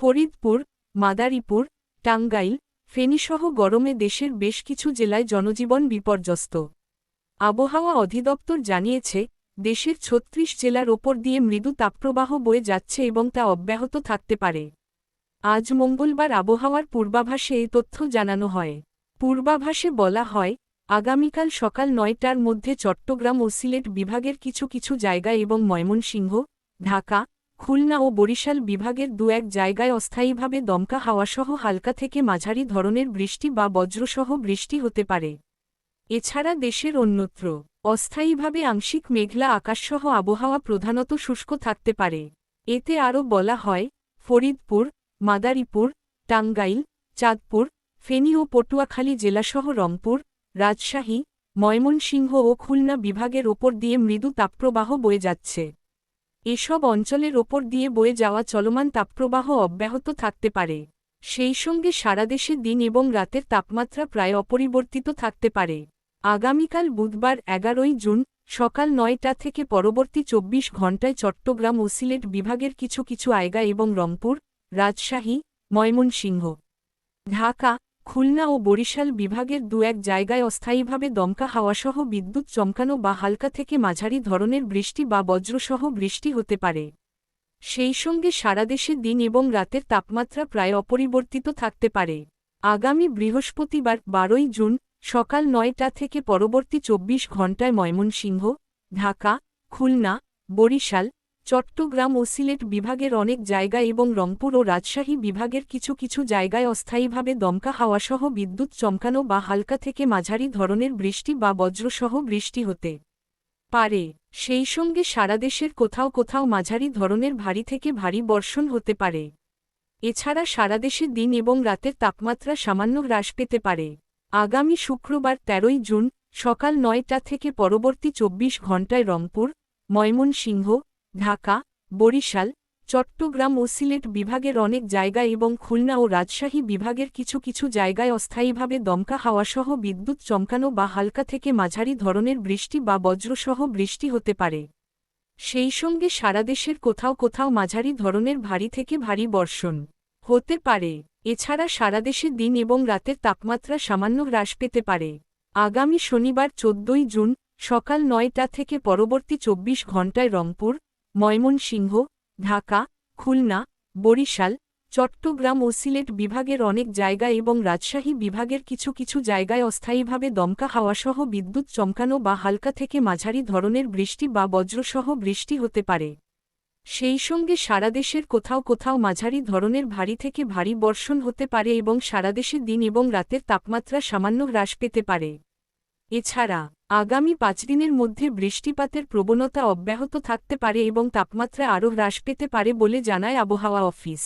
ফরিদপুর, মাদারীপুর, টাঙ্গাইল, ফেনীসহ গরমে দেশের বেশ কিছু জেলায় জনজীবন বিপর্যস্ত। আবহাওয়া অধিদপ্তর জানিয়েছে, দেশের ছত্রিশ জেলার ওপর দিয়ে মৃদু তাপপ্রবাহ বয়ে যাচ্ছে এবং তা অব্যাহত থাকতে পারে। আজ মঙ্গলবার আবহাওয়ার পূর্বাভাসে এই তথ্য জানানো হয়। পূর্বাভাসে বলা হয়, আগামীকাল সকাল নয়টার মধ্যে চট্টগ্রাম ও সিলেট বিভাগের কিছু কিছু জায়গা এবং ময়মনসিংহ, ঢাকা খুলনা ও বরিশাল বিভাগের দু এক জায়গায় অস্থায়ীভাবে দমকা হাওয়াসহ হালকা থেকে মাঝারি ধরনের বৃষ্টি বা বজ্রসহ বৃষ্টি হতে পারে। এছাড়া দেশের অন্যত্র অস্থায়ীভাবে আংশিক মেঘলা আকাশসহ আবহাওয়া প্রধানত শুষ্ক থাকতে পারে। এতে আরও বলা হয়, ফরিদপুর, মাদারীপুর, টাঙ্গাইল, চাঁদপুর, ফেনী ও পটুয়াখালী জেলাসহ রংপুর, রাজশাহী, ময়মনসিংহ ও খুলনা বিভাগের ওপর দিয়ে মৃদু তাপপ্রবাহ বয়ে যাচ্ছে। এসব অঞ্চলের ওপর দিয়ে বয়ে যাওয়া চলমান তাপপ্রবাহ অব্যাহত থাকতে পারে। সেই সঙ্গে সারা দেশে দিন এবং রাতের তাপমাত্রা প্রায় অপরিবর্তিত থাকতে পারে। আগামীকাল বুধবার এগারোই জুন, সকাল নয়টা থেকে পরবর্তী চব্বিশ ঘণ্টায় চট্টগ্রাম ও সিলেট বিভাগের কিছু কিছু আয়গা এবং রংপুর, রাজশাহী, ময়মনসিংহ, ঢাকা খুলনা ও বরিশাল বিভাগের দু এক জায়গায় অস্থায়ীভাবে দমকা হাওয়াসহ বিদ্যুৎ চমকানো বা হালকা থেকে মাঝারি ধরনের বৃষ্টি বা বজ্রসহ বৃষ্টি হতে পারে। সেই সঙ্গে সারা দেশে দিন এবং রাতের তাপমাত্রা প্রায় অপরিবর্তিত থাকতে পারে। আগামী বৃহস্পতিবার বারোই জুন, সকাল নয়টা থেকে পরবর্তী চব্বিশ ঘণ্টায় ময়মনসিংহ, ঢাকা, খুলনা, বরিশাল চট্টগ্রাম ও সিলেট বিভাগের অনেক জায়গা এবং রংপুর ও রাজশাহী বিভাগের কিছু কিছু জায়গায় অস্থায়ীভাবে দমকা হাওয়াসহ বিদ্যুৎ চমকানো বা হালকা থেকে মাঝারি ধরনের বৃষ্টি বা বজ্রসহ বৃষ্টি হতে পারে। সেই সঙ্গে সারা দেশের কোথাও কোথাও মাঝারি ধরনের ভারী থেকে ভারী বর্ষণ হতে পারে। এছাড়া সারা দেশে দিন এবং রাতের তাপমাত্রা সামান্য হ্রাস পেতে পারে। আগামী শুক্রবার তেরোই জুন সকাল নয়টা থেকে পরবর্তী চব্বিশ ঘণ্টায় রংপুর, ময়মনসিংহ ঢাকা, বরিশাল, চট্টগ্রাম ও সিলেট বিভাগের অনেক জায়গা এবং খুলনা ও রাজশাহী বিভাগের কিছু কিছু জায়গায় অস্থায়ীভাবে দমকা হাওয়াসহ বিদ্যুৎ চমকানো বা হালকা থেকে মাঝারি ধরনের বৃষ্টি বা বজ্রসহ বৃষ্টি হতে পারে। সেই সঙ্গে সারা দেশের কোথাও কোথাও মাঝারি ধরনের ভারী থেকে ভারী বর্ষণ হতে পারে। এছাড়া সারা দেশে দিন এবং রাতের তাপমাত্রা সামান্য হ্রাস পেতে পারে। আগামী শনিবার চোদ্দই জুন সকাল নয়টা থেকে পরবর্তী চব্বিশ ঘণ্টায় রংপুর ময়মনসিংহ, ঢাকা, খুলনা, বরিশাল, চট্টগ্রাম ও সিলেট বিভাগের অনেক জায়গা এবং রাজশাহী বিভাগের কিছু কিছু জায়গায় অস্থায়ীভাবে দমকা হাওয়াসহ বিদ্যুৎ চমকানো বা হালকা থেকে মাঝারি ধরনের বৃষ্টি বা বজ্রসহ বৃষ্টি হতে পারে। সেই সঙ্গে সারা দেশের কোথাও কোথাও মাঝারি ধরনের ভারী থেকে ভারী বর্ষণ হতে পারে এবং সারাদেশে দিন এবং রাতের তাপমাত্রা সামান্য হ্রাস পেতে পারে। এছাড়া, আগামী পাঁচ দিনের মধ্যে বৃষ্টিপাতের প্রবণতা অব্যাহত থাকতে পারে এবং তাপমাত্রা আরও হ্রাস পেতে পারে বলে জানায় আবহাওয়া অফিস।